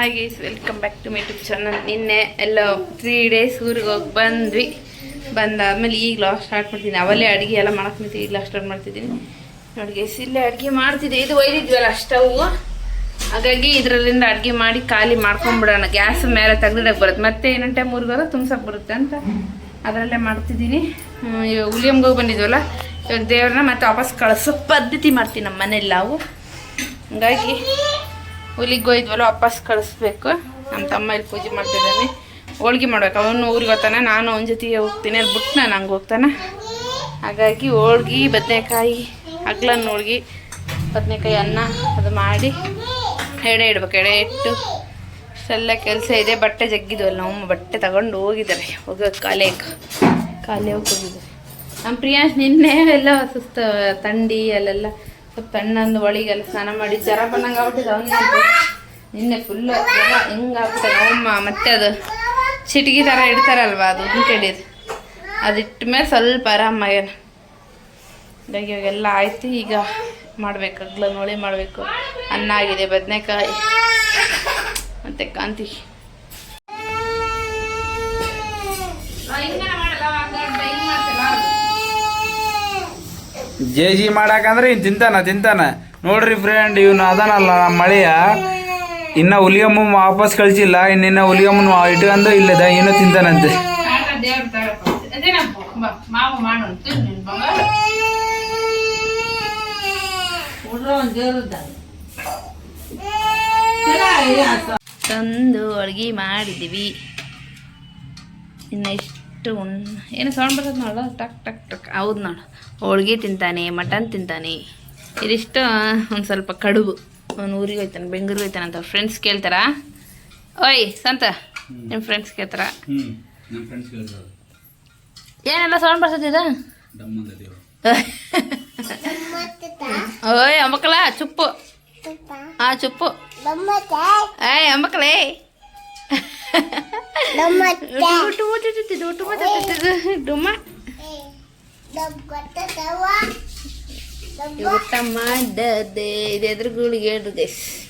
ಹಾಗೆ welcome back to my YouTube channel ನಿನ್ನೆ ಎಲ್ಲ ತ್ರೀ ಡೇಸ್ ಊರಿಗೆ ಹೋಗಿ ಬಂದ್ವಿ. ಬಂದಾದ್ಮೇಲೆ ಈಗ ಲಾಸ್ಟ್ ಸ್ಟಾರ್ಟ್ ಮಾಡ್ತೀನಿ. ಅವಲ್ಲೇ ಅಡುಗೆ ಎಲ್ಲ ಮಾಡಕ್ಕೆ ಮಿತಿ ಈಗ ಸ್ಟಾರ್ಟ್ ಮಾಡ್ತಿದ್ದೀನಿ. ನೋಡಿ ಗೈಸ್ ಇಲ್ಲೇ ಅಡುಗೆ ಮಾಡ್ತಿದ್ದೆ. ಇದು ಒಯ್ದಿದ್ವಲ್ಲ ಸ್ಟವ್ ಹಾಗಾಗಿ ಇದರಲ್ಲಿಂದ ಅಡುಗೆ ಮಾಡಿ ಖಾಲಿ ಮಾಡ್ಕೊಂಬಿಡೋಣ. ಗ್ಯಾಸ್ ಮೇಲೆ ತೆಗ್ದಿಡಕ್ಕೆ ಬರುತ್ತೆ. ಮತ್ತೆ ಇನ್ನೊಂದು ಟೈಮ್ ಊರಿಗೋದ್ರೆ ತುಂಬ್ಸಕ್ಕೆ ಬರುತ್ತೆ ಅಂತ ಅದರಲ್ಲೇ ಮಾಡ್ತಿದ್ದೀನಿ. ಇವಾಗ ಹುಲಿಯಮ್ಗೆ ಹೋಗಿ ಬಂದಿದ್ವಲ್ಲ, ಇವಾಗ ದೇವ್ರನ್ನ ಮತ್ತೆ ವಾಪಸ್ ಕಳಿಸೋ ಪದ್ಧತಿ ಮಾಡ್ತೀನಿ ನಮ್ಮ ಮನೇಲಿ ನಾವು. ಹಂಗಾಗಿ ಹುಲಿಗೆ ಹೋಯ್ದ್ವಲ್ಲ ವಾಪಸ್ ಕಳಿಸ್ಬೇಕು. ನಮ್ಮ ತಮ್ಮ ಇಲ್ಲಿ ಪೂಜೆ ಮಾಡ್ತಿದ್ದಾನೆ. ಹೋಳ್ಗೆ ಮಾಡ್ಬೇಕು. ಅವನು ಊರಿಗೆ ಹೋಗ್ತಾನೆ, ನಾನು ಅವನ ಜೊತೆಗೆ ಹೋಗ್ತೀನಿ. ಅಲ್ಲಿ ಬಿಟ್ಟು ನಾನು ಹಂಗೆ ಹೋಗ್ತಾನೆ. ಹಾಗಾಗಿ ಹೋಳ್ಗೆ, ಬದನೆಕಾಯಿ ಅಗ್ಲನ್ನ ಹೋಳ್ಗೆ, ಬದನೆಕಾಯಿ ಅನ್ನ ಅದು ಮಾಡಿ ಎಡೆ ಇಡ್ಬೇಕು. ಎಡೆ ಇಟ್ಟು ಎಲ್ಲ ಕೆಲಸ ಇದೆ. ಬಟ್ಟೆ ಜಗ್ಗಿದ್ವಲ್ಲ, ನಮ್ಮ ಬಟ್ಟೆ ತಗೊಂಡು ಹೋಗಿದ್ದಾರೆ. ಹೋಗೋ ಕಾಲೇಗೆ ಕಾಲೇ ಹೋಗಿದ್ದಾರೆ ನಮ್ಮ ಪ್ರಿಯಾಂಶ್ ನಿನ್ನೆ ಎಲ್ಲ ಸುಸ್ತು ತಂಡಿ ಅಲ್ಲೆಲ್ಲ ತಣ್ಣಂದು ಒಳಗೆಲ್ಲ ಸ್ನಾನ ಮಾಡಿ ಜರ ಬಂದಂಗೆ ಆಗ್ಬಿಟ್ಟಿದೆ ನಿನ್ನೆ ಫುಲ್ಲು ಆಗ್ಬಿಟ್ಟದ ಅಮ್ಮ ಮತ್ತೆ ಅದು ಚಿಟಕಿ ಥರ ಇಡ್ತಾರಲ್ವ, ಅದು ಹಿಡಿದು ಅದಿಟ್ಟ ಮೇಲೆ ಸ್ವಲ್ಪ ಆರಾಮ ಹಾಗಾಗಿ ಇವಾಗೆಲ್ಲ ಆಯ್ತು, ಈಗ ಮಾಡ್ಬೇಕು ಅಗ್ಲ ನೋಳಿ ಮಾಡಬೇಕು. ಅನ್ನ ಆಗಿದೆ, ಬದನೆಕಾಯಿ. ಮತ್ತೆ ಕಾಂತಿ. ಜೆ ಜಿ ಮಾಡಾಕಂದ್ರೆ ಇನ್ ತಿಂತಾನ ತಿಂತಾನ. ನೋಡ್ರಿ ಫ್ರೆಂಡ್ ಇವನು ಅದಾನಲ್ಲ ನಮ್ಮ ಮಳೆಯ. ಇನ್ನ ಹುಲಿಯಮ್ಮ ವಾಪಸ್ ಕಳ್ಸಿಲ್ಲ ಇನ್ನಿನ್ನ ಹುಲಿಯಮ್ಮನ ಇಟ್ಕೊಂಡು ಇಲ್ಲದ ಏನೋ ತಿಂತಾನಂತೆ. ತಂದು ಅಡುಗೆ ಮಾಡಿದ್ದೀವಿ. ಇನ್ನು ಇಷ್ಟು ಉಣ್ ಏನು ಸೌಂಡ್ ಬರ್ತದೆ ನೋಡು ಟಕ್ ಟಕ್ ಟಕ್. ಹೌದು ನೋಡು. ಹೋಳ್ಗೆ ತಿಂತಾನೆ ಮಟನ್ ತಿಂತಾನೆ. ಇದಿಷ್ಟು ಒಂದು ಸ್ವಲ್ಪ ಕಡುಬು. ಅವ್ನು ಊರಿಗೆ ಹೋಯ್ತಾನೆ ಬೆಂಗಳೂರಿಗೆ ಹೋಯ್ತಾನೆ ಅಂತ ಫ್ರೆಂಡ್ಸ್ ಕೇಳ್ತಾರ. ಓಯ್ ಸಂತ ನಿಮ್ಮ ಫ್ರೆಂಡ್ಸ್ ಕೇಳ್ತಾರ? ನಮ್ಮ ಫ್ರೆಂಡ್ಸ್ ಏನೆಲ್ಲ ಸೌಂಡ್ ಬರ್ತದಿದ ಓಯ್ ಅಂಬಕಲ ಚುಪ್ಪು. ಆ ಚುಪ್ಪು. ಏಯ್ ಅಮ್ಮಕ್ಕಳೇ ಊಟ ಮಾಡದೆ ಇದು ಎದುರುಗಳಿಗೆ ಹೇಳ್ರಿ ಗೈಸ್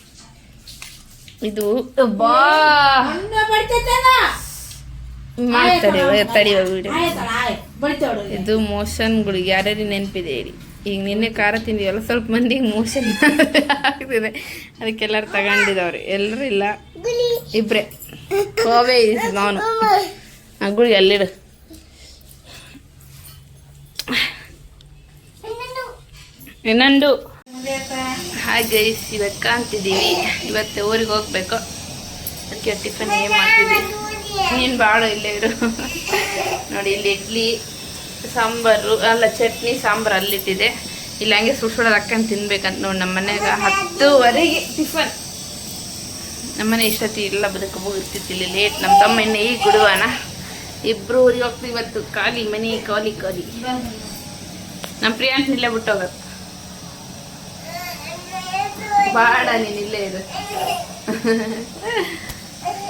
ಇದು ಮಾಡ್ತಾರೆ ತಡೆಯುವ ವಿಡಿಯೋ. ಇದು ಮೋಷನ್ಗಳಿಗೆ ಯಾರ್ಯಾರಿಗೆ ನೆನಪಿದೆ ಹೇಳಿ. ಈಗ ನಿನ್ನೆ ಖಾರ ತಿಂದಿವಲ್ಲ, ಸ್ವಲ್ಪ ಮಂದಿಗೆ ಮೋಷನ್ ಆಗ್ತಿದೆ. ಅದಕ್ಕೆಲ್ಲರು ತಗೊಂಡಿದವ್ರಿ. ಎಲ್ಲರೂ ಇಲ್ಲ. ಇಬ್ರೆ. ಕೋವೆ ನಾನು ಅಗುಳಿ ಅಲ್ಲಿಡು. ಇನ್ನೊಂದು. ಹಾಗೆ ಇವತ್ತು ಕಾಣ್ತಿದ್ದೀವಿ. ಇವತ್ತು ಊರಿಗೆ ಹೋಗ್ಬೇಕು. ಅದಕ್ಕೆ ಟಿಫನ್ ಏನು ಮಾಡ್ತೀವಿ ನೀನು ಭಾಳ ಇಲ್ಲೇ ಇರು. ನೋಡಿ, ಇಲ್ಲಿ ಇಡ್ಲಿ. ಸಾಂಬಾರು, ಅಲ್ಲ ಚಟ್ನಿ, ಸಾಂಬಾರು ಅಲ್ಲಿಟ್ಟಿದೆ ಇಲ್ಲ, ಹಂಗೆ ಸುಡ್ ಸುಡೋದು ಹಾಕೊಂಡು ತಿನ್ಬೇಕಂತ ನೋಡಿ ನಮ್ಮ ಮನೆಯಾಗ ಹತ್ತುವರೆಗೆ ಟಿಫನ್. ನಮ್ಮನೆ ಇಷ್ಟೊತ್ತಿ ಇಲ್ಲ ಬದುಕಬೋ ಇರ್ತಿತ್ತು ಲೇಟ್ ನಮ್ಮ ತಮ್ಮ ಇನ್ನೇ ಈಗ ಗುಡುವಾನ ಇಬ್ರು ಊರಿಗೆ ಹೋಗ್ತೀವಿ ಇವತ್ತು. ಖಾಲಿ ಮನೆ, ಖಾಲಿ ಖಾಲಿ. ನಮ್ಮ ಪ್ರಿಯಾಂಶ ನಿಲ್ಲ ಬಿಟ್ಟು ಹೋಗತ್ತೆ ಬಾಡ, ನೀನು ಇಲ್ಲೇ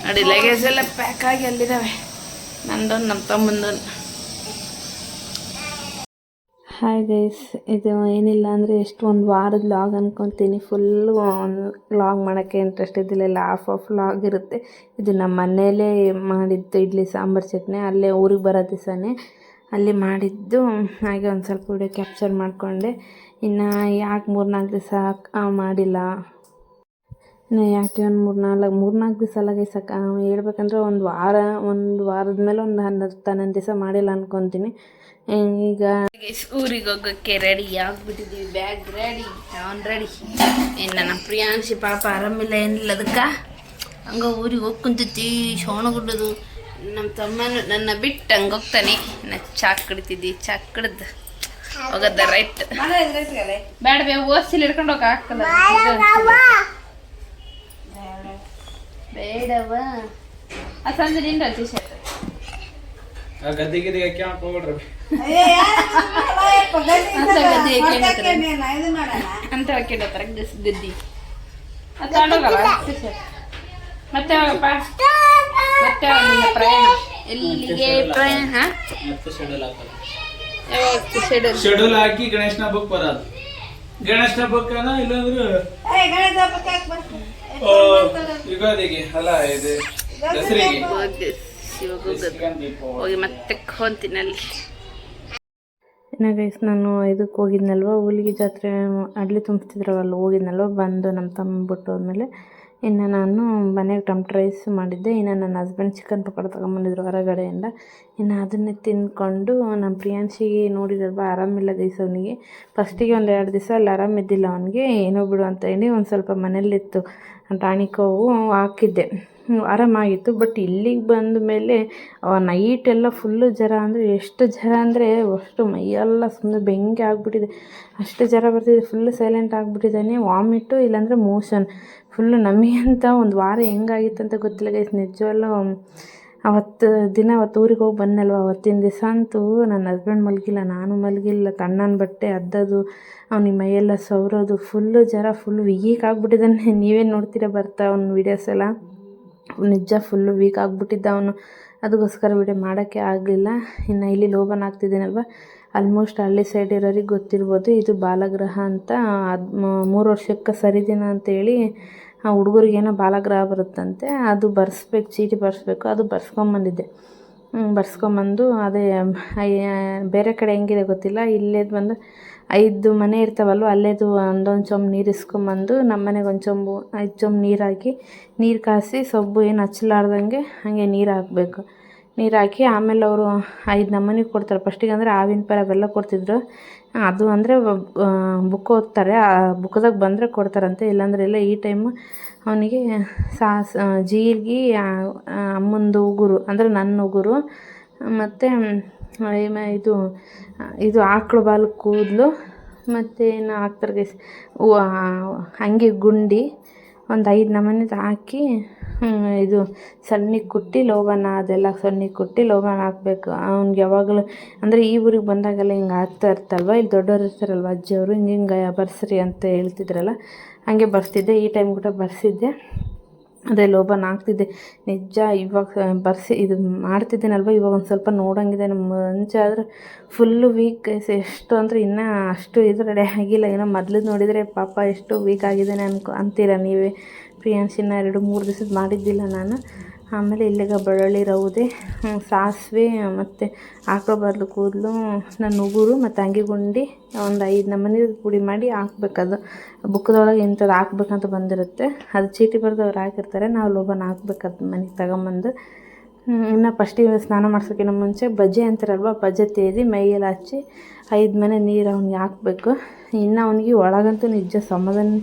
ನೋಡಿ ಲಗೇಜ್ ಎಲ್ಲ ಪ್ಯಾಕ್ ಆಗಿ ಅಲ್ಲಿದ್ದಾವೆ. ನಂದೊಂದು, ನಮ್ಮ ತಮ್ಮಂದೊಂದು. ಹಾಯ್ ಗೈಸ್ ಇದು ಏನಿಲ್ಲ ಅಂದರೆ ಎಷ್ಟು ಒಂದು ವಾರದ ಲಾಗ್ ಅಂದ್ಕೊತೀನಿ ಫುಲ್ಲು ಲಾಗ್ ಮಾಡೋಕ್ಕೆ ಇಂಟ್ರೆಸ್ಟ್ ಇದ್ದಿಲ್ಲ. ಹಾಫ್ ಆಫ್ ಲಾಗ್ ಇರುತ್ತೆ. ಇದು ನಮ್ಮ ಮನೆಯಲ್ಲೇ ಮಾಡಿದ್ದು ಇಡ್ಲಿ, ಸಾಂಬಾರು, ಚಟ್ನಿ. ಅಲ್ಲೇ ಊರಿಗೆ ಬರೋ ದಿವಸನೇ ಅಲ್ಲಿ ಮಾಡಿದ್ದು. ಹಾಗೆ ಒಂದು ಸ್ವಲ್ಪ ವಿಡಿಯೋ ಕ್ಯಾಪ್ಚರ್ ಮಾಡಿಕೊಂಡೆ. ಇನ್ನು ಯಾಕೆ ಮೂರು ನಾಲ್ಕು ದಿವಸ ಮಾಡಿಲ್ಲ? ಯಾಕೆ ಒಂದು ಮೂರು ನಾಲ್ಕು ಮೂರು ನಾಲ್ಕು ದಿವಸ ಅಲ್ಲ ಸಕ ಹೇಳ್ಬೇಕಂದ್ರೆ ಒಂದು ವಾರ ಒಂದು ವಾರದ ಮೇಲೆ ಒಂದು ಹನ್ನೊಂದು ಹನ್ನೊಂದು ದಿವಸ ಮಾಡಿಲ್ಲ ಅನ್ಕೊತೀನಿ. ಈಗ ಊರಿಗೆ ಹೋಗೋಕ್ಕೆ ರೆಡಿ ಆಗ್ಬಿಟ್ಟಿದ್ದೀವಿ ಬ್ಯಾಗ್ ರೆಡಿ ಅವ್ನು ರೆಡಿ ಏನು ನನ್ನ ಪ್ರಿಯಾಂಶಿ ಪಾಪ ಆರಾಮಿಲ್ಲ ಏನಿಲ್ಲ ಅದಕ್ಕೆ? ಹಂಗ ಊರಿಗೆ ಹೋಗಿ ಕುಂತೈತಿ ಶೋಣಗುಡ್ಡದು. ನಮ್ಮ ತಮ್ಮನು ನನ್ನ ಬಿಟ್ಟು ಹಂಗೆ ಹೋಗ್ತಾನೆ. ನಾ ಚಾಕ್ ಕಡಿತಿದ್ದಿ ಚಾಕ್ ಕಡ್ದು ಹೋಗದ ರೈಟ್ ಬೇಡ ಬೇ ಓದ್ಸಿಲ್ ಹಿಡ್ಕೊಂಡು ಹೋಗಕ್ಕೆ ಬೇಡವ. ಆ ಸಂಜೆ ನಿಂದ ಟಿ ಶರ್ಟ್ ಗದ್ದೆ ಅಂತ ಗದ್ದೆ ಹಾಕ್ಕೊಂಡ್ರೆ ಅಂತ ಹಾಕೊಂಡಿರ್ತಾರೆ ಗಸ್ ಗದ್ದಿ ಅದು ತಗೊಂಡೋಗಲ್ಲ ಟಿ ಶರ್ಟ್ ಮತ್ತೆ ಯಾವಾಗಪ್ಪ ಮತ್ತೆ ಪ್ರಯಾಣ ಎಲ್ಲಿಗೆ ಪ್ರಯಾಣ ಹಾ? ಮತ್ತೆ ಶೆಡ್ಯೂಲ್ ಹಾಕಲ್ಲ. ಯಾವಾಗ ಶೆಡ್ಯೂಲ್. ಶೆಡ್ಯೂಲ್ ಹಾಕಿ ಗಣೇಶನ ಹಬ್ಬಕ್ಕೆ ಬರೋದು. ಗಣೇಶನ ಹಬ್ಬಕ್ಕನ ಇಲ್ಲಾಂದ್ರೆ ಯುಗಾದಿಗೆ ಅಲ್ಲ ಇದು ದಸರಿಗೆ. ಹೋಗಿ ಮತ್ತೆ ಹೊಂತಿನಲ್ಲಿ ಅಲ್ಲಿ ಇನ್ನು ಗೈಸ್ ನಾನು ಇದಕ್ಕೆ ಹೋಗಿದ್ನಲ್ವ? ಹುಲಿಗೆ ಜಾತ್ರೆ ಅಡ್ಲಿ ತುಂಬಿಸ್ತಿದ್ರವಲ್ಲ ಹೋಗಿದ್ನಲ್ವ? ಬಂದು ನಮ್ಮ ತಮ್ಮ ಬಿಟ್ಟು ಹೋದ್ಮೇಲೆ. ಇನ್ನು ನಾನು ಮನೆಗೆ ಟಮ್ಟ್ ರೈಸ್ ಮಾಡಿದ್ದೆ. ಇನ್ನು ನನ್ನ ಹಸ್ಬೆಂಡ್ ಚಿಕನ್ ಪಕೋಡ ತೊಗೊಂಬಂದಿದ್ರು ಹೊರಗಡೆಯಿಂದ. ಇನ್ನು ಅದನ್ನೇ ತಿಂದ್ಕೊಂಡು ನಮ್ಮ ಪ್ರಿಯಾಂಶಿಗೆ ನೋಡಿದಲ್ವ ಆರಾಮಿಲ್ಲ ಗೈಸ್ ಅವನಿಗೆ. ಫಸ್ಟಿಗೆ ಒಂದು ಎರಡು ದಿವಸ ಅಲ್ಲಿ ಆರಾಮಿದ್ದಿಲ್ಲ ಅವನಿಗೆ. ಏನೋ ಬಿಡು ಅಂತ ಹೇಳಿ ಒಂದು ಸ್ವಲ್ಪ ಮನೇಲಿತ್ತು ಟಾಣಿಕೋವು ಹಾಕಿದ್ದೆ. ಆರಾಮಾಗಿತ್ತು. ಬಟ್ ಇಲ್ಲಿಗೆ ಬಂದ ಮೇಲೆ ನೈಟ್ ಎಲ್ಲ ಫುಲ್ಲು ಜ್ವರ ಅಂದರೆ ಎಷ್ಟು ಜ್ವರ ಅಂದರೆ ಅಷ್ಟು ಮೈಯೆಲ್ಲ ಸುಮ್ಮನೆ ಬೆಂಕಿ ಆಗಿಬಿಟ್ಟಿದೆ. ಅಷ್ಟು ಜ್ವರ ಬರ್ತಿದೆ. ಫುಲ್ ಸೈಲೆಂಟ್ ಆಗಿಬಿಟ್ಟಿದ್ದಾನೆ. ವಾಮಿಟು ಇಲ್ಲಾಂದರೆ ಮೋಷನ್ ಫುಲ್ಲು ಅಂತ ಒಂದು ವಾರ ಹೆಂಗಾಗಿತ್ತು ಅಂತ ಗೊತ್ತಿಲ್ಲ ಗೈಸ್ ನಿಜವಲ್ಲೂ ಅವತ್ತು ದಿನ ಅವತ್ತು ಊರಿಗೆ ಹೋಗಿ ಬಂದಲ್ವ ಅವತ್ತಿನ ದಿವಸ ಅಂತೂ ನನ್ನ ಹಸ್ಬೆಂಡ್ ಮಲಗಿಲ್ಲ, ನಾನು ಮಲಗಿಲ್ಲ, ತಣ್ಣನ ಬಟ್ಟೆ ಅದ್ದದು ಅವ್ನಿಗೆ ಮೈಯೆಲ್ಲ ಸವರೋದು ಫುಲ್ಲು ಜ್ವರ ಫುಲ್ ವೀಕ್ ಆಗಿಬಿಟ್ಟಿದ್ದಾನೆ. ನೀವೇ ನೋಡ್ತೀರ ಬರ್ತಾ ಅವ್ನ ವೀಡಿಯೋಸ್ ಎಲ್ಲ? ನಿಜ ಫುಲ್ಲು ವೀಕ್ ಆಗಿಬಿಟ್ಟಿದ್ದ ಅವನು. ಅದಕ್ಕೋಸ್ಕರ ವಿಡಿಯೋ ಮಾಡೋಕ್ಕೆ ಆಗಲಿಲ್ಲ. ಇನ್ನು ಇಲ್ಲಿ ಲೋಬನ್ ಆಗ್ತಿದ್ದೀನಲ್ವ? ಆಲ್ಮೋಸ್ಟ್ ಹಳ್ಳಿ ಸೈಡ್ ಇರೋರಿಗೆ ಗೊತ್ತಿರ್ಬೋದು, ಇದು ಬಾಲಗ್ರಹ ಅಂತ. ಅದು ಮೂರು ವರ್ಷಕ್ಕೆ ಸರಿದಿನ ಅಂತೇಳಿ ಆ ಹುಡುಗರಿಗೇನೋ ಬಾಲಗ್ರಹ ಬರುತ್ತಂತೆ, ಅದು ಬರ್ಸ್ಬೇಕು, ಚೀಟಿ ಬರ್ಸ್ಬೇಕು, ಅದು ಬರ್ಸ್ಕೊಂಬಂದಿದ್ದೆ. ಬರ್ಸ್ಕೊಂಬಂದು ಅದೇ ಬೇರೆ ಕಡೆ ಹೆಂಗಿದೆ ಗೊತ್ತಿಲ್ಲ. ಇಲ್ಲೇದು ಬಂದು ಐದು ಮನೆ ಇರ್ತಾವಲ್ವ, ಅಲ್ಲೇದು ಒಂದೊಂದು ಚೊಂಬು ನೀರು ಇಸ್ಕೊಂಬಂದು ನಮ್ಮ ಮನೆಗೆ ಒಂದು ಚೊಂಬು, ಐದು ಚೊಂಬು ನೀರು ಹಾಕಿ, ನೀರು ಕಾಸಿ ಸೊಬ್ಬು ಏನು ಹಚ್ಚಲಾರ್ದಂಗೆ ಹಾಗೆ ನೀರು ಹಾಕಬೇಕು. ನೀರು ಹಾಕಿ ಆಮೇಲೆ ಅವರು ಐದು ನಮೂನಿ ಕೊಡ್ತಾರೆ. ಫಸ್ಟಿಗೆ ಅಂದರೆ ಆವಿನ ಪರ ಅವೆಲ್ಲ ಕೊಡ್ತಿದ್ರು. ಅದು ಅಂದರೆ ಬುಕ್ ಓದ್ತಾರೆ. ಆ ಬುಕ್ದಾಗ ಬಂದರೆ ಕೊಡ್ತಾರಂತೆ. ಇಲ್ಲಾಂದ್ರೆ ಇಲ್ಲ, ಈ ಟೈಮ್ ಅವನಿಗೆ ಸಾಸ್ ಜೀರಿಗೆ ಅಮ್ಮಂದು ಉಗುರು, ಅಂದರೆ ನನ್ನ ಉಗುರು, ಮತ್ತು ಇದು ಇದು ಆಕಳು ಬಾಲು ಕೂದಲು, ಮತ್ತು ಏನು ಹಾಕ್ತಾರೆ ಗೈಸ್ ಹಂಗೆ ಗುಂಡಿ, ಒಂದು ಐದು ನಮೂನಿದು ಹಾಕಿ ಇದು ಸಣ್ಣಗೆ ಕುಟ್ಟಿ ಲೋಬಾನ, ಅದೆಲ್ಲ ಸಣ್ಣಗೆ ಕುಟ್ಟಿ ಲೋಬಾನ ಹಾಕ್ಬೇಕು. ಅವ್ನಿಗೆ ಯಾವಾಗಲೂ, ಅಂದರೆ ಈ ಊರಿಗೆ ಬಂದಾಗೆಲ್ಲ ಹಿಂಗೆ ಆಗ್ತಾ ಇರ್ತಲ್ವ? ಇಲ್ಲಿ ದೊಡ್ಡವ್ರು ಇರ್ತಾರಲ್ವ ಅಜ್ಜಿಯವರು ಹಿಂಗೆ ಹಿಂಗೆ ಬರ್ಸ್ರಿ ಅಂತ ಹೇಳ್ತಿದ್ರಲ್ಲ? ಹಂಗೆ ಬರ್ಸ್ತಿದ್ದೆ, ಈ ಟೈಮ್ ಕೂಡ ಬರ್ಸಿದ್ದೆ. ಅದೇ ಲೋಬನ್ ಹಾಕ್ತಿದ್ದೆ. ನಿಜ, ಇವಾಗ ಬರ್ಸಿ, ಇದು ಮಾಡ್ತಿದ್ದೇನಲ್ವ? ಇವಾಗ ಒಂದು ಸ್ವಲ್ಪ ನೋಡೋಂಗಿದೆ. ನಮ್ಮ ಮುಂಚೆ ಆದರೆ ಫುಲ್ಲು ವೀಕ್ ಎಷ್ಟು ಅಂದರೆ ಇನ್ನೂ ಅಷ್ಟು ಇದು ರೆಡಿ ಆಗಿಲ್ಲ. ಏನೋ ಮೊದ್ಲು ನೋಡಿದರೆ ಪಾಪ, ಎಷ್ಟು ವೀಕ್ ಆಗಿದ್ದಾನೆ ಅನ್ಕೊ, ಅಂತೀರ ನೀವೇ? ಪ್ರಿಯಾಂಶಿನ ಎರಡು, ಮೂರು ದಿವಸದ ಮಾಡಿದ್ದಿಲ್ಲ ನಾನು. ಆಮೇಲೆ ಇಲ್ಲಿಗೆ ಬೆಳ್ಳುಳ್ಳಿ ರೌದೆ ಸಾಸಿವೆ ಮತ್ತು ಹಾಕೋ ಬದಲು ಕೂದಲು, ನನ್ನ ಉಗುರು ಮತ್ತು ಅಂಗಿ ಗುಂಡಿ ಒಂದು ಐದು ನಮೂನಿ ಪುಡಿ ಮಾಡಿ ಹಾಕ್ಬೇಕದು. ಬುಕ್ಕದೊಳಗೆ ಇಂಥದ್ದು ಹಾಕ್ಬೇಕಂತ ಬಂದಿರುತ್ತೆ. ಅದು ಚೀಟಿ ಬರೆದು ಅವ್ರು ಹಾಕಿರ್ತಾರೆ, ನಾವು ಲೋಬನ್ ಹಾಕ್ಬೇಕದು ಮನೆಗೆ ತಗೊಂಬಂದು. ಇನ್ನು ಫಸ್ಟಿಗೆ ಸ್ನಾನ ಮಾಡ್ಸೋಕ್ಕಿಂತ ಮುಂಚೆ ಬಜ್ಜೆ ಅಂತಾರಲ್ವ ಬಜ್ಜೆ ತೇದಿ ಮೈಯಲ್ಲಿ ಹಚ್ಚಿ ಐದು ಮನೆ ನೀರು ಅವ್ನಿಗೆ ಹಾಕ್ಬೇಕು. ಇನ್ನು ಅವನಿಗೆ ಒಳಗಂತೂ ನಿಜ ಸಮಾಧಾನ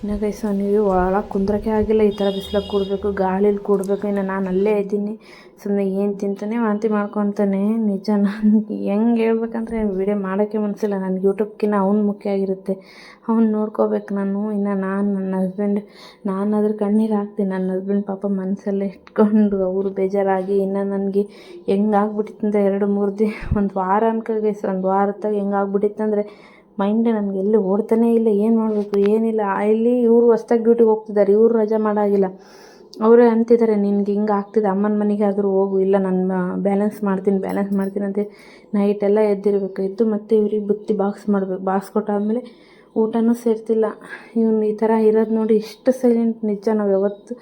ಇನ್ನು ಗೈಸ್ ನೀವು ಒಳಗೆ ಕುಂದ್ರಕ್ಕೆ ಆಗಿಲ್ಲ, ಈ ಥರ ಬಿಸಿಲಾಗಿ ಕೂಡಬೇಕು, ಗಾಳಿಲಿ ಕೂಡಬೇಕು, ಇನ್ನು ನಾನು ಅಲ್ಲೇ ಇದ್ದೀನಿ ಸುಮ್ಮನೆ ಏನು ತಿಂತಾನೆ, ವಾಂತಿ ಮಾಡ್ಕೊತಾನೆ. ನಿಜ ನನಗೆ ಹೆಂಗೆ ಹೇಳ್ಬೇಕಂದ್ರೆ ವಿಡಿಯೋ ಮಾಡೋಕ್ಕೆ ಮನಸ್ಸಿಲ್ಲ ನನಗೆ ಯೂಟ್ಯೂಬ್ಕಿನ್ನ ಅವ್ನು ಮುಖ್ಯ ಆಗಿರುತ್ತೆ. ಅವ್ನು ನೋಡ್ಕೋಬೇಕು ನಾನು, ಇನ್ನು ನಾನು ನನ್ನ ಹಸ್ಬೆಂಡ್ ನಾನು ಅದ್ರ ಕಣ್ಣೀರು ಹಾಕ್ತೀನಿ ನನ್ನ ಹಸ್ಬೆಂಡ್ ಪಾಪ ಮನಸ್ಸಲ್ಲೇ ಇಟ್ಕೊಂಡು ಅವರು ಬೇಜಾರಾಗಿ, ಇನ್ನು ನನಗೆ ಹೆಂಗೆ ಆಗ್ಬಿಟ್ಟಿತ್ತು ಎರಡು ಮೂರು ದಿನ ಒಂದು ವಾರ ಅನ್ಕೋ ಗೈಸ್, ಒಂದು ವಾರದಾಗ ಹೆಂಗೆ ಆಗ್ಬಿಟ್ಟಿತ್ತು ಅಂದರೆ ಮೈಂಡ್ ನನಗೆ ಎಲ್ಲೂ ಓಡ್ತಾನೇ ಇಲ್ಲ, ಏನು ಮಾಡಬೇಕು, ಏನಿಲ್ಲ. ಇಲ್ಲಿ ಇವರು ಹೊಸ್ದಾಗಿ ಡ್ಯೂಟಿಗೆ ಹೋಗ್ತಿದ್ದಾರೆ, ಇವರು ರಜೆ ಮಾಡಾಗಿಲ್ಲ. ಅವರೇ ಅಂತಿದ್ದಾರೆ, ನಿನ್ಗೆ ಹಿಂಗೆ ಆಗ್ತಿದೆ, ಅಮ್ಮನ ಮನೆಗೆ ಆದರೂ ಹೋಗು, ಇಲ್ಲ ನಾನು ಬ್ಯಾಲೆನ್ಸ್ ಮಾಡ್ತೀನಿ ಬ್ಯಾಲೆನ್ಸ್ ಮಾಡ್ತೀನಿ ನೈಟ್ ಎಲ್ಲ ಎದ್ದಿರಬೇಕು, ಎದ್ದು ಮತ್ತೆ ಇವ್ರಿಗೆ ಬುತ್ತಿ ಬಾಕ್ಸ್ ಮಾಡಬೇಕು. ಬಾಕ್ಸ್ ಕೊಟ್ಟಾದಮೇಲೆ ಊಟನೂ ಸೇರ್ತಿಲ್ಲ. ಇವನು ಈ ಥರ ಇರೋದು ನೋಡಿ ಇಷ್ಟು ಸೈಲೆಂಟ್ ನಿಜ ನಾವು ಯಾವತ್ತು,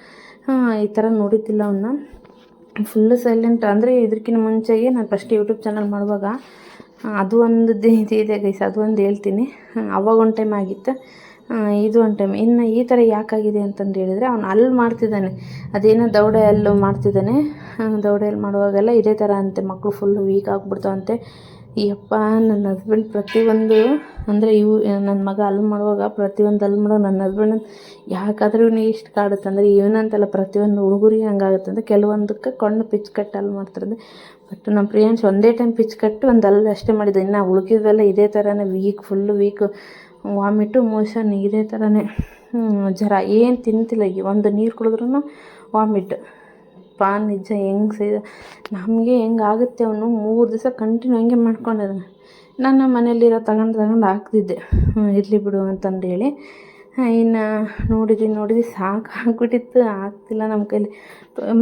ಹಾಂ, ಈ ಥರ ನೋಡಿದ್ದಿಲ್ಲ ಅವನ್ನ ಫುಲ್ಲು ಸೈಲೆಂಟ್ ಅಂದರೆ ಇದಕ್ಕಿಂತ ಮುಂಚೆಗೆ ನಾನು ಫಸ್ಟ್ ಯೂಟ್ಯೂಬ್ ಚಾನಲ್ ಮಾಡುವಾಗ ಅದು ಒಂದು ಇದು ಗೈಸ್, ಅದು ಒಂದು ಹೇಳ್ತೀನಿ. ಅವಾಗ ಒಂದು ಟೈಮ್ ಆಗಿತ್ತು. ಇದು ಒಂದು ಟೈಮ್ ಇನ್ನು ಈ ಥರ ಯಾಕಾಗಿದೆ ಅಂತಂದು ಹೇಳಿದರೆ ಅವನು ಅಲ್ಲಿ ಮಾಡ್ತಿದ್ದಾನೆ. ಅದೇನೋ ದೌಡೆ ಅಲ್ಲೂ ಮಾಡ್ತಿದ್ದಾನೆ. ದೌಡೆಯಲ್ಲಿ ಮಾಡುವಾಗೆಲ್ಲ ಇದೇ ಥರ ಅಂತೆ. ಮಕ್ಕಳು ಫುಲ್ಲು ವೀಕ್ ಆಗ್ಬಿಡ್ತಾವಂತೆ. ಯಪ್ಪ, ನನ್ನ ಹಸ್ಬೆಂಡ್ ಪ್ರತಿಯೊಂದು, ಅಂದರೆ ಇವು ನನ್ನ ಮಗ ಅಲ್ಲಿ ಮಾಡುವಾಗ ಪ್ರತಿಯೊಂದು ಅಲ್ಲಿ ಮಾಡುವಾಗ ನನ್ನ ಹಸ್ಬೆಂಡ್ ಯಾಕಾದ್ರೂ ಇವನಿಗೆ ಇಷ್ಟು ಕಾಡುತ್ತೆ ಅಂದರೆ ಏನಂತಲ್ಲ, ಪ್ರತಿಯೊಂದು ಹುಡುಗರಿಗೆ ಹಂಗಾಗುತ್ತೆ ಅಂದರೆ ಕೆಲವೊಂದಕ್ಕೆ ಕಣ್ಣು ಪಿಚ್ ಕಟ್ಟು ಅಲ್ಲಿ ಮಾಡ್ತಾರೆ ಬಟ್ ನಮ್ಮ ಪ್ರಿಯಾಂಶ್ ಒಂದೇ ಟೈಮ್ ಪಿಚ್ ಕಟ್ಟು ಒಂದು ಅಲ್ಲಿ ಅಷ್ಟೇ ಮಾಡಿದ್ದೆ. ಇನ್ನು ಉಳುಕಿದ್ವೆಲ್ಲ ಇದೇ ಥರನೇ weak full weak vomit motion ಇದೇ ಥರನೇ ಜರ ಏನು ತಿಂತಿಲ್ಲ ಒಂದು ನೀರು ಕುಡಿದ್ರೂ ವಾಮಿಟ್ ಪಾ, ನಿಜ ಹೆಂಗೆ ಸೈ, ನಮಗೆ ಹೆಂಗಾಗುತ್ತೆ ಅವನು? ಮೂರು ದಿವಸ ಕಂಟಿನ್ಯೂ ಹಂಗೆ ಮಾಡ್ಕೊಂಡಿದ್ದಾನೆ ನಾನು ಮನೇಲಿರೋ ತಗೊಂಡು ತಗೊಂಡು ಹಾಕ್ತಿದ್ದೆ. ಇರಲಿ ಬಿಡು ಅಂತಂದು ಹೇಳಿ ಇನ್ನು ನೋಡಿದ್ವಿ ನೋಡಿದ್ವಿ ಸಾಕು ಆಗ್ಬಿಟ್ಟಿತ್ತು ಆಗ್ತಿಲ್ಲ ನಮ್ಮ ಕೈಲಿ.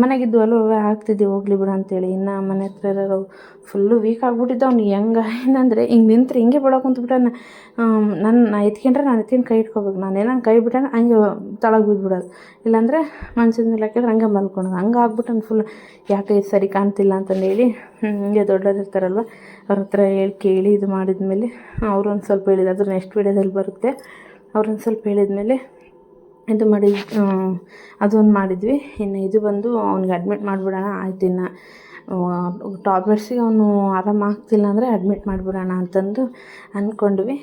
ಮನೆಗಿದ್ದು ಅಲ್ವ ಆಗ್ತಿದ್ವಿ, ಹೋಗ್ಲಿ ಬಿಡು ಅಂತೇಳಿ. ಇನ್ನು ಮನೆ ಹತ್ರ ಇರೋರು ಫುಲ್ಲು ವೀಕ್ ಆಗ್ಬಿಟ್ಟಿದ್ದ ಅವ್ನು ಹೆಂಗ, ಏನಂದರೆ ಹಿಂಗೆ ನಿಂತ್ರೆ ಹಿಂಗೆ ಬಿಡೋ ಕುಂತ್ಬಿಟ್ಟಾನ ನನ್ನ ನಾ ಎತ್ಕೊಂಡ್ರೆ ನಾನು ಎತ್ಕೊಂಡು ಕೈ ಇಟ್ಕೋಬೇಕು. ನಾನು ಏನಂಗೆ ಕೈ ಬಿಟ್ಟಾನ ಹಂಗೆ ತಳಗೆ ಬಿದ್ಬಿಡೋದು. ಇಲ್ಲಾಂದರೆ ಮಂಚದ ಮೇಲೆ ಹಾಕಿದ್ರೆ ಹಂಗೆ ಮಲ್ಕೊಳೋದು. ಹಂಗೆ ಆಗ್ಬಿಟ್ಟು ಫುಲ್ ಯಾಕೆ ಇದು ಸರಿ ಕಾಣ್ತಿಲ್ಲ ಅಂತಂದು ಹೇಳಿ ಹಿಂಗೆ ದೊಡ್ಡವ್ರು ಇರ್ತಾರಲ್ವ, ಅವ್ರ ಹತ್ರ ಹೇಳಿ ಕೇಳಿ ಇದು ಮಾಡಿದ್ಮೇಲೆ, ಅವರು ಒಂದು ಸ್ವಲ್ಪ ಹೇಳಿದ್ರು ನೆಕ್ಸ್ಟ್ ವೀಡಿಯೋದಲ್ಲಿ ಬರುತ್ತೆ. ಅವ್ರೊಂದು ಸ್ವಲ್ಪ ಹೇಳಿದ್ಮೇಲೆ ಇದು ಮಾಡಿ ಅದೊಂದು ಮಾಡಿದ್ವಿ. ಇನ್ನು ಇದು ಬಂದು ಅವ್ನಿಗೆ ಅಡ್ಮಿಟ್ ಮಾಡಿಬಿಡೋಣ, ಆಯ್ತು ಇನ್ನು ಟಾಬ್ಲೆಟ್ಸಿಗೆ ಅವನು ಆರಾಮಾಗ್ತಿಲ್ಲ ಅಂದರೆ ಅಡ್ಮಿಟ್ ಮಾಡಿಬಿಡೋಣ ಅಂತಂದು ಅಂದ್ಕೊಂಡ್ವಿ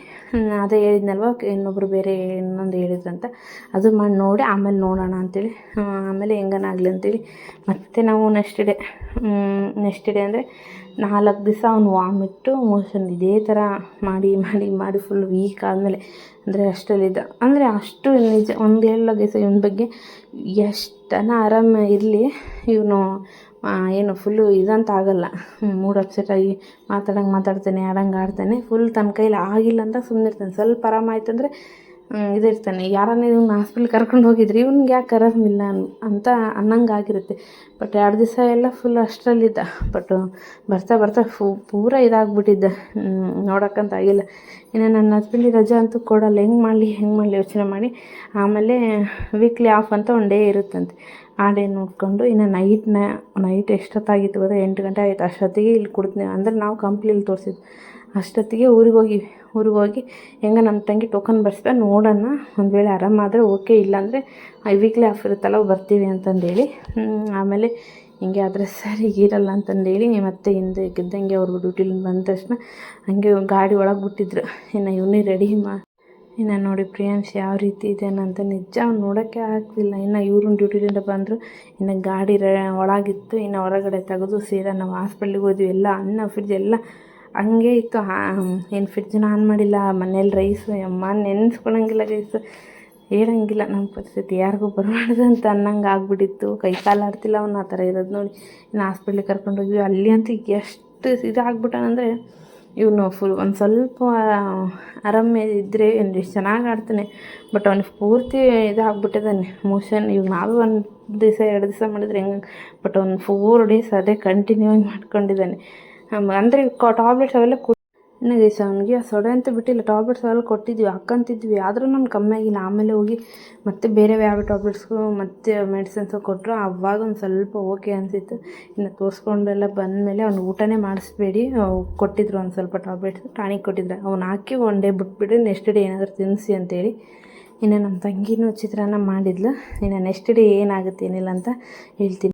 ಅದೇ ಹೇಳಿದ್ನಲ್ವ ಇನ್ನೊಬ್ಬರು ಬೇರೆ ಇನ್ನೊಂದು ಹೇಳಿದ್ರಂತ. ಅದು ಮಾಡಿ ನೋಡಿ ಆಮೇಲೆ ನೋಡೋಣ ಅಂತೇಳಿ. ಆಮೇಲೆ ಆಮೇಲೆ ಹೆಂಗನಾಗಲಿ ಅಂತೇಳಿ. ಮತ್ತೆ ನಾವು ನೆಕ್ಸ್ಟ್ ಡೇ ನೆಕ್ಸ್ಟ್ ಡೇ ಅಂದರೆ ನಾಲ್ಕು ದಿವಸ ಅವ್ನು ವಾಮಿಟ್ಟು ಮೋಷನ್ ಇದೇ ಥರ ಮಾಡಿ ಮಾಡಿ ಮಾಡಿ ಫುಲ್ ವೀಕ್ ಆದಮೇಲೆ, ಅಂದರೆ ಅಷ್ಟರಲ್ಲಿದ್ದ ಅಂದರೆ ಅಷ್ಟು ನಿಜ, ಒಂದು ಹೇಳೋ ದಿವಸ ಇವನ ಬಗ್ಗೆ ಎಷ್ಟನ ಆರಾಮ ಇರಲಿ, ಇವನು ಏನು ಫುಲ್ಲು ಇದಂತ ಆಗಲ್ಲ. ಮೂಡ್ ಅಪ್ಸೆಟ್ ಆಗಿ ಮಾತಾಡಂಗೆ ಮಾತಾಡ್ತಾನೆ, ಆಡಂಗೆ ಆಡ್ತಾನೆ ಫುಲ್ ತನ್ನ ಕೈಲಿ ಆಗಿಲ್ಲ ಅಂತ ಸುಮ್ಮನೆ ಇರ್ತಾನೆ ಸ್ವಲ್ಪ ಆರಾಮಾಯ್ತು ಅಂದರೆ ಇದಿರ್ತಾನೆ ಯಾರನ್ನ ಇವ್ನ ಹಾಸ್ಪಿಟ್ಲ್ ಕರ್ಕೊಂಡು ಹೋಗಿದ್ರಿ ಇವ್ನಿಗೆ ಯಾಕೆ ಕರಂಗಿಲ್ಲ ಅನ್, ಅಂತ ಅನ್ನಂಗೆ ಆಗಿರುತ್ತೆ. ಬಟ್ ಎರಡು ದಿವಸ ಎಲ್ಲ ಫುಲ್ ಅಷ್ಟರಲ್ಲಿದ್ದ. ಬಟ್ ಬರ್ತಾ ಬರ್ತಾ ಫು, ಪೂರ ಇದಾಗ್ಬಿಟ್ಟಿದ್ದ. ನೋಡೋಕ್ಕಂತ ಆಗಿಲ್ಲ. ಇನ್ನು ನನ್ನ ಹಸ್ಬೆಂಡಿಗೆ ರಜಾ ಅಂತೂ ಕೊಡಲ್ಲ. ಹೆಂಗೆ ಮಾಡಲಿ ಹೆಂಗೆ ಮಾಡಲಿ ಯೋಚನೆ ಮಾಡಿ. ಆಮೇಲೆ ವೀಕ್ಲಿ ಆಫ್ ಅಂತ ಒಂದು ಡೇ ಇರುತ್ತಂತೆ. ಆ ಡೇ ನೋಡಿಕೊಂಡು ಇನ್ನು ನೈಟ್ನ ನೈಟ್ ಎಷ್ಟೊತ್ತಾಗಿತ್ತು ಗೊತ್ತಾ? ಎಂಟು ಗಂಟೆ ಆಯಿತು. ಅಷ್ಟೊತ್ತಿಗೆ ಇಲ್ಲಿ ಕೊಡ್ತೀನಿ ಅಂದರೆ ನಾವು ಕಂಪ್ನಿಲಿ ತೋರಿಸಿದ್ವಿ ಅಷ್ಟೊತ್ತಿಗೆ ಊರಿಗೆ ಹೋಗಿ ಊರಿಗೆ ಹೋಗಿ, ಹೆಂಗೆ ನಮ್ಮ ತಂಗಿ ಟೋಕನ್ ಬರ್ಸ್ದ ನೋಡೋಣ, ಒಂದು ವೇಳೆ ಆರಾಮಾದರೆ ಓಕೆ ಇಲ್ಲಾಂದರೆ ವೀಕ್ಲಿ ಆಫ್ ಇರುತ್ತಲ್ಲ ಬರ್ತೀವಿ ಅಂತಂದೇಳಿ. ಆಮೇಲೆ ಹಿಂಗೆ ಆದರೆ ಸರಿ, ಇರಲ್ಲ ಅಂತಂದೇಳಿ ಮತ್ತೆ ಹಿಂದೆ ಗೆದ್ದಂಗೆ ಅವ್ರಿಗೆ ಡ್ಯೂಟಿಲಿಂದ ಬಂದ ತಕ್ಷಣ ಹಂಗೆ ಗಾಡಿ ಒಳಗೆ ಬಿಟ್ಟಿದ್ರು. ಇನ್ನು ಇವನೇ ರೆಡಿ ಮಾ, ಇನ್ನು ನೋಡಿ ಪ್ರಿಯಾಂಶ್ ಯಾವ ರೀತಿ ಇದೆ ಅಂತ ನಿಜ ಅವ್ನು ನೋಡೋಕ್ಕೆ ಆಗ್ತಿಲ್ಲ ಇನ್ನು ಇವ್ರನ್ನ ಡ್ಯೂಟಿಲಿಂದ ಬಂದರು, ಇನ್ನು ಗಾಡಿ ರ, ಒಳಗಿತ್ತು, ಇನ್ನು ಹೊರಗಡೆ ತೆಗೆದು ಸೀದಾ ನಾವು ಹಾಸ್ಪಿಟ್ಲಿಗೆ ಹೋದ್ವಿ, ಎಲ್ಲ ಅನ್ನ ಫ್ರಿಜ್ ಎಲ್ಲ ಹಂಗೆ ಇತ್ತು. ಏನು ಫ್ರಿಜ್ನ ಆನ್ ಮಾಡಿಲ್ಲ, ಮನೇಲಿ ರೈಸು ಅಮ್ಮ ನೆನೆಸ್ಕೊಳಂಗಿಲ್ಲ ರೈಸು ಹೇಳಂಗಿಲ್ಲ ನಮ್ಮ ಪರಿಸ್ಥಿತಿ ಯಾರಿಗೂ ಬರಬಾರ್ದು ಅಂತ ಅನ್ನಂಗೆ ಆಗ್ಬಿಟ್ಟಿತ್ತು. ಕೈ ಕಾಲು ಆಡ್ತಿಲ್ಲ ಅವ್ನು, ಆ ಥರ ಇರೋದು ನೋಡಿ. ಇನ್ನು ಹಾಸ್ಪಿಟ್ಲಿಗೆ ಕರ್ಕೊಂಡೋಗಿ ಅಲ್ಲಿ ಅಂತೂ ಎಷ್ಟು ಇದಾಗ್ಬಿಟ್ಟಾನಂದರೆ ಇವನು ಫುಲ್ ಒಂದು ಸ್ವಲ್ಪ ಆರಾಮ ಇದ್ದರೆ ಎಷ್ಟು ಚೆನ್ನಾಗಿ ಆಡ್ತಾನೆ. ಬಟ್ ಅವ್ನಿಗೆ ಪೂರ್ತಿ ಇದಾಗ್ಬಿಟ್ಟಿದ್ದಾನೆ ಮೋಷನ್ ಇವಾಗ ನಾವೇ ಒಂದು ದಿವಸ, ಎರಡು ದಿವಸ ಮಾಡಿದ್ರೆ ಹೆಂಗೆ? ಬಟ್ ಅವ್ನು ಫೋರ್ ಡೇಸ್ ಅದೇ ಕಂಟಿನ್ಯೂ ಆಗಿ ಮಾಡ್ಕೊಂಡಿದ್ದಾನೆ ಅಂದರೆ ಟಾಬ್ಲೆಟ್ಸ್ ಅವೆಲ್ಲ ಕೊಟ್ಟಿದೆ ಸರ್ ಅವನಿಗೆ ಸೊಡೆ ಅಂತ ಬಿಟ್ಟಿಲ್ಲ ಟಾಬ್ಲೆಟ್ಸ್ ಅವೆಲ್ಲ ಕೊಟ್ಟಿದ್ವಿ ಹಾಕ್ಕಂತಿದ್ವಿ ಆದರೂ ನಾನು ಕಮ್ಮಿ ಆಗಿಲ್ಲ. ಆಮೇಲೆ ಹೋಗಿ ಮತ್ತೆ ಬೇರೆ ಯಾವ ಟಾಬ್ಲೆಟ್ಸ್ಗೂ ಮತ್ತೆ ಮೆಡಿಸಿನ್ಸು ಕೊಟ್ಟರು ಅವಾಗ ಒಂದು ಸ್ವಲ್ಪ ಓಕೆ ಅನಿಸಿತ್ತು. ಇನ್ನು ತೋರಿಸ್ಕೊಂಡೆಲ್ಲ ಬಂದಮೇಲೆ ಅವ್ನು ಊಟನೇ ಮಾಡಿಸ್ಬೇಡಿ. ಕೊಟ್ಟಿದ್ರು ಒಂದು ಸ್ವಲ್ಪ ಟಾಬ್ಲೆಟ್ಸ್ ಟಾನಿಕ್ ಕೊಟ್ಟಿದ್ರು. ಅವ್ನು ಹಾಕಿ ಒನ್ ಡೇ ಬಿಟ್ಬಿಟ್ಟು ನೆಕ್ಸ್ಟ್ ಡೇ ಏನಾದರೂ ತಿನ್ನಿಸಿ ಅಂತೇಳಿ ಇನ್ನು ನಮ್ಮ ತಂಗಿನೂ ಚಿತ್ರಾನ್ನ ಮಾಡಿದ್ಲು. ಇನ್ನು ನೆಕ್ಸ್ಟ್ ಡೇ ಏನಾಗುತ್ತೆ ಏನಿಲ್ಲ ಅಂತ ಹೇಳ್ತೀನಿ.